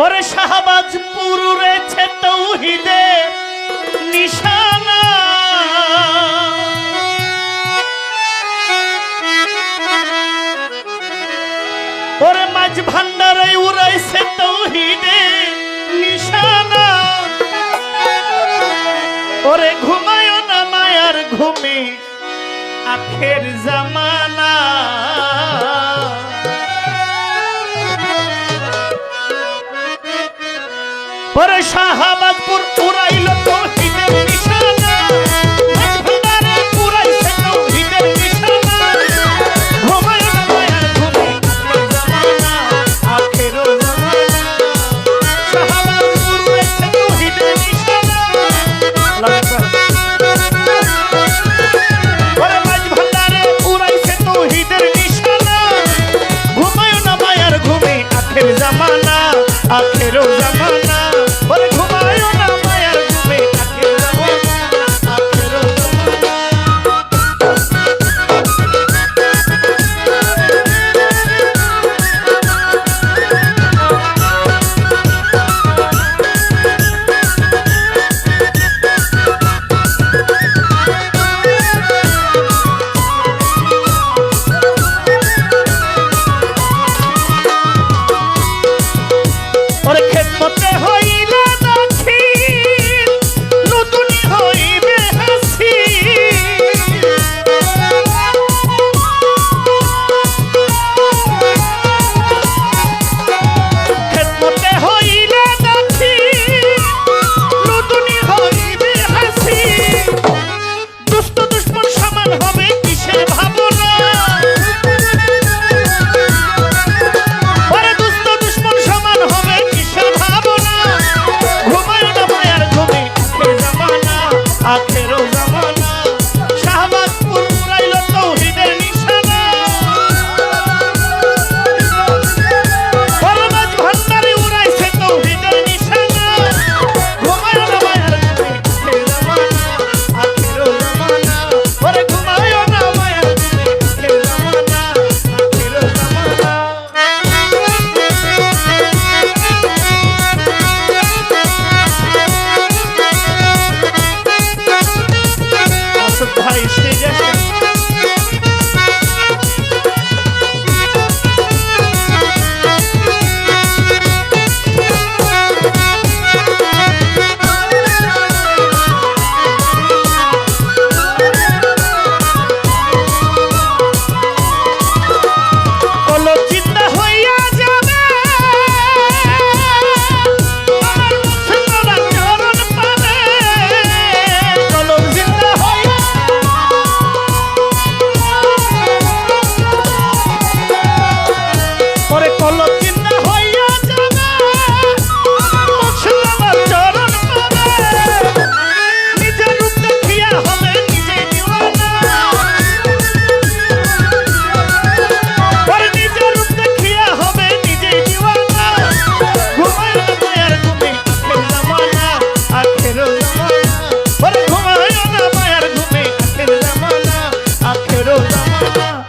ওরে শাহবাজ পুরু রয়েছে তৌহিদে নিশানা। ওরে মাঝ ভান্ডারে উড়াইছে তৌহিদে নিশানা। ওরে ঘুমায় না মায়ার ঘুমে আখের জামানা। পরে শাহাবাদপুর উড়াইল তো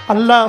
আল্লাহ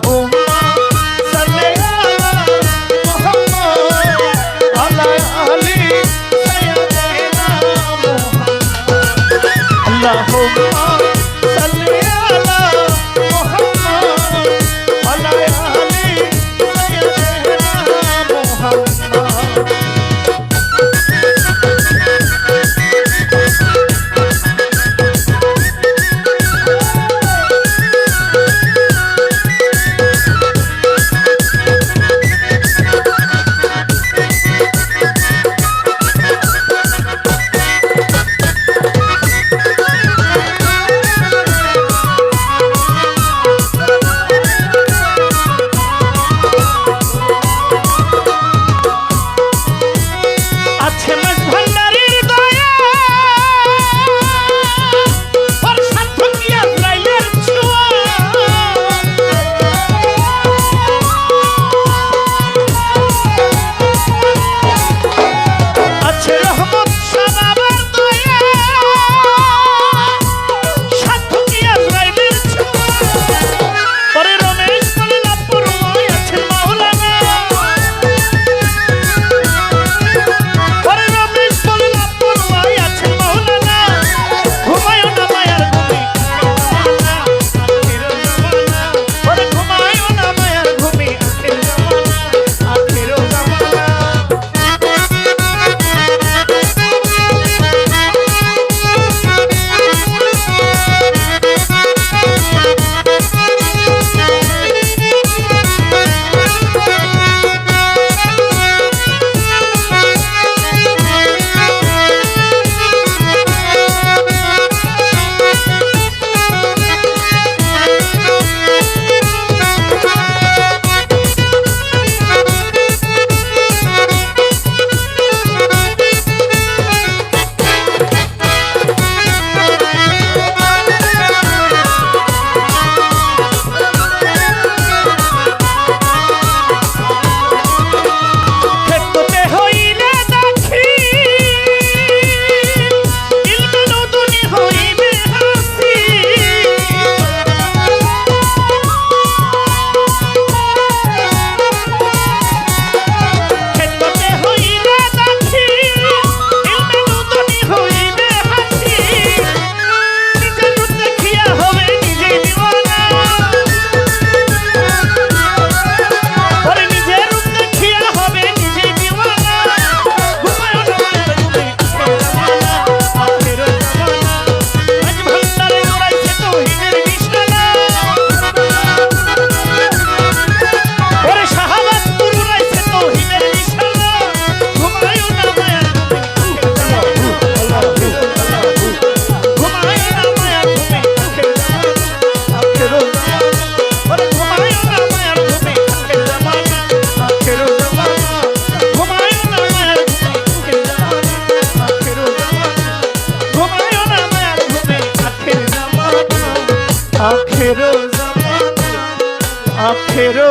আখেরো